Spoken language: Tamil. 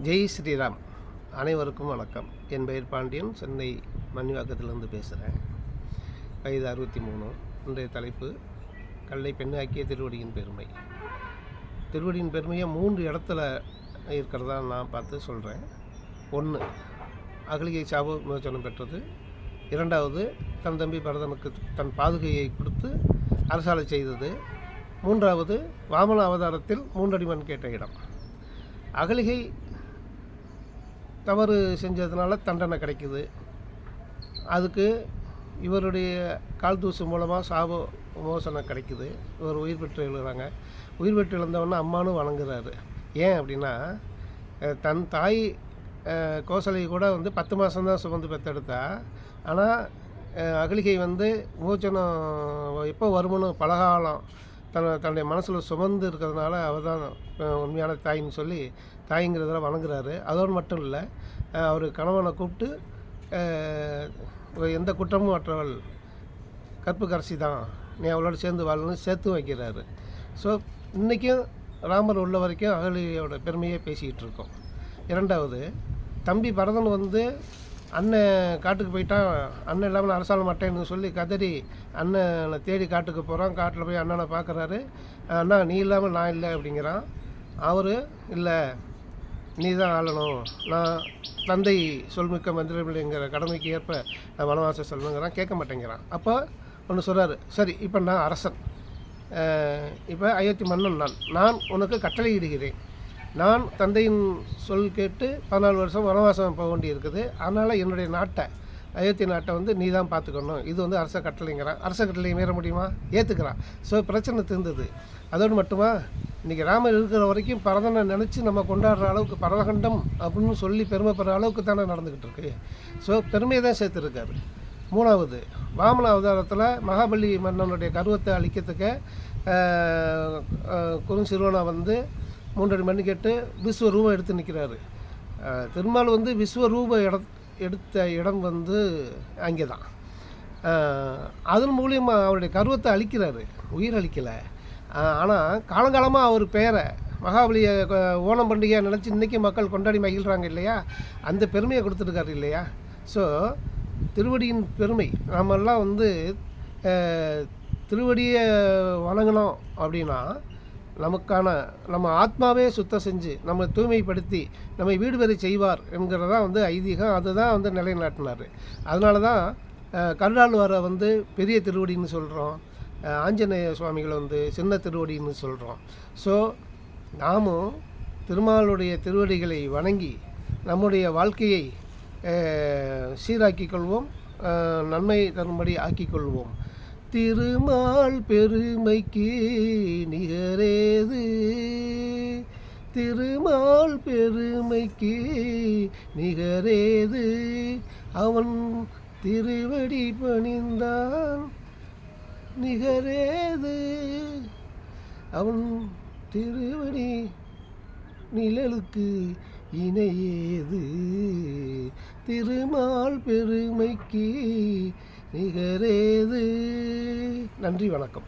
ஜெய் ஸ்ரீராம். அனைவருக்கும் வணக்கம். என் பெயர் பாண்டியன். சென்னை மண்ணிவாக்கத்திலிருந்து பேசுகிறேன் வயது அறுபத்தி மூணு இன்றைய தலைப்பு கல்லை பெண்ணாக்கிய திருவடியின் பெருமை. திருவடியின் பெருமையை மூன்று இடத்துல இருக்கிறதா நான் பார்த்து சொல்கிறேன் ஒன்று அகலிகை சாப விமோச்சனம் பெற்றது. இரண்டாவது தன் தம்பி பரதனுக்கு தன் பாதுகையை கொடுத்து அரசாலை செய்தது. மூன்றாவது வாமன அவதாரத்தில் மூன்றடிமன் கேட்ட இடம். அகலிகை தவறு செஞ்சதுனால தண்டனை கிடைக்குது. அதுக்கு இவருடைய கால் தூசு மூலமாக சாப மோசனம் கிடைக்குது. இவர் உயிர் பெற்று எழுகிறாங்க உயிர் பெற்று எழுந்தவொன்னே அம்மானும் வணங்குறாரு. ஏன் அப்படின்னா தன் தாய் கோசலை கூட வந்து பத்து மாதம்தான் சுமந்து பெற்றெடுத்தா ஆனால் அகலிகை வந்து மோச்சனம் எப்போ வருமனு பலகாலம் தன் தன்னுடைய மனசில் சுமந்து இருக்கிறதுனால அவர் தான் உண்மையான தாயின்னு சொல்லி தாய்ங்கிறதில் வணங்குறாரு. அதோடு மட்டும் இல்லை அவர் கணவனை கூப்பிட்டு எந்த குற்றமும் அற்றவள் கற்பு கரசி தான். நீ அவளோட சேர்ந்து வாழணும்னு சேர்த்து வைக்கிறாரு. ஸோ இன்றைக்கும் ராமர் உள்ள வரைக்கும் அகலியோட பெருமையை பேசிக்கிட்டு இருக்கோம். இரண்டாவது தம்பி பரதன் வந்து அண்ணன் காட்டுக்கு போயிட்டான் அண்ணன் இல்லாமல் நான் அரசால மாட்டேன்னு சொல்லி கதறி அண்ணனை தேடி காட்டுக்கு போகிறான் காட்டில் போய் அண்ணனை பார்க்குறாரு அண்ணா நீ இல்லாமல் நான் இல்லை அப்படிங்கிறான். அவர் இல்லை நீ தான் ஆளணும். நான் தந்தை சொல்மிக்க மந்திரபிள்ளைங்கிற கடமைக்கு ஏற்ப நான் வனவாசம் சொல்லணுங்கிறான் கேட்க மாட்டேங்கிறான். அப்போ ஒன்று சொல்கிறாரு சரி இப்போ நான் அரசன். இப்போ அயோத்தி மன்னன் நான். நான் உனக்கு கட்டளை இடுகிறேன் நான் தந்தையின் சொல் கேட்டு பதினாலு வருஷம் வனவாசம் போக வேண்டி இருக்குது அதனால் என்னுடைய நாட்டை அயோத்தி நாட்டை வந்து நீ தான் பார்த்துக்கணும். இது வந்து அரச கட்டளைங்கிறான். அரச கட்டளை மீற முடியுமா? ஏற்றுக்கிறான் ஸோ பிரச்சனை தீர்ந்தது. அதோடு மட்டுமா இன்றைக்கி ராமர் இருக்கிற வரைக்கும் பரதனை நினச்சி நம்ம கொண்டாடுற அளவுக்கு பரதகண்டம் அப்படின்னு சொல்லி பெருமைப்படுற அளவுக்கு தானே நடந்துக்கிட்டு இருக்கு. ஸோ பெருமையை தான் சேர்த்துருக்காரு. மூணாவது வாமன அவதாரத்தில் மகாபலி மன்னனுடைய கருவத்தை அழிக்கிறதுக்கு குறுஞ்சிறுவனை வந்து மூன்றடி மணி கேட்டு விஸ்வரூபம் எடுத்து நிற்கிறாரு. திருமால் வந்து விஸ்வரூப இட எடுத்த இடம் வந்து அங்கே தான் அதன் மூலியமாக அவருடைய கருவத்தை அழிக்கிறாரு. உயிர் அழிக்கலை. ஆனால் காலங்காலமாக அவர் பேரை மகாபலியை ஓணம் பண்டிகையாக நினச்சி இன்றைக்கி மக்கள் கொண்டாடி மகிழ்கிறாங்க இல்லையா? அந்த பெருமையை கொடுத்துருக்காரு இல்லையா? ஸோ திருவடியின் பெருமை. நாமெல்லாம் வந்து திருவடியை வணங்கினோம் அப்படின்னா நமக்கான நம்ம ஆத்மாவே சுத்தம் செஞ்சு நம்ம தூய்மைப்படுத்தி நம்மை வீடு வரை செய்வார் என்கிறதா வந்து ஐதீகம். அதுதான் வந்து நிலைநாட்டினார். அதனால தான் கருடாழ்வாரை வந்து பெரிய திருவடின்னு சொல்கிறோம் ஆஞ்சநேய சுவாமிகளை வந்து சின்ன திருவடின்னு சொல்கிறோம் ஸோ நாமும் திருமாலுடைய திருவடிகளை வணங்கி நம்முடைய வாழ்க்கையை சீராக்கிக் கொள்வோம். நன்மை தரும்படி ஆக்கிக் கொள்வோம். திருமால் பெருமைக்கு நிகரேது. திருமால் பெருமைக்கு நிகரேது. அவன் திருவடி பணிந்தான் நிகரேது. அவன் திருவடி நிழலுக்கு இணையேது. திருமால் பெருமைக்கு நிகரேது நன்றி வணக்கம்.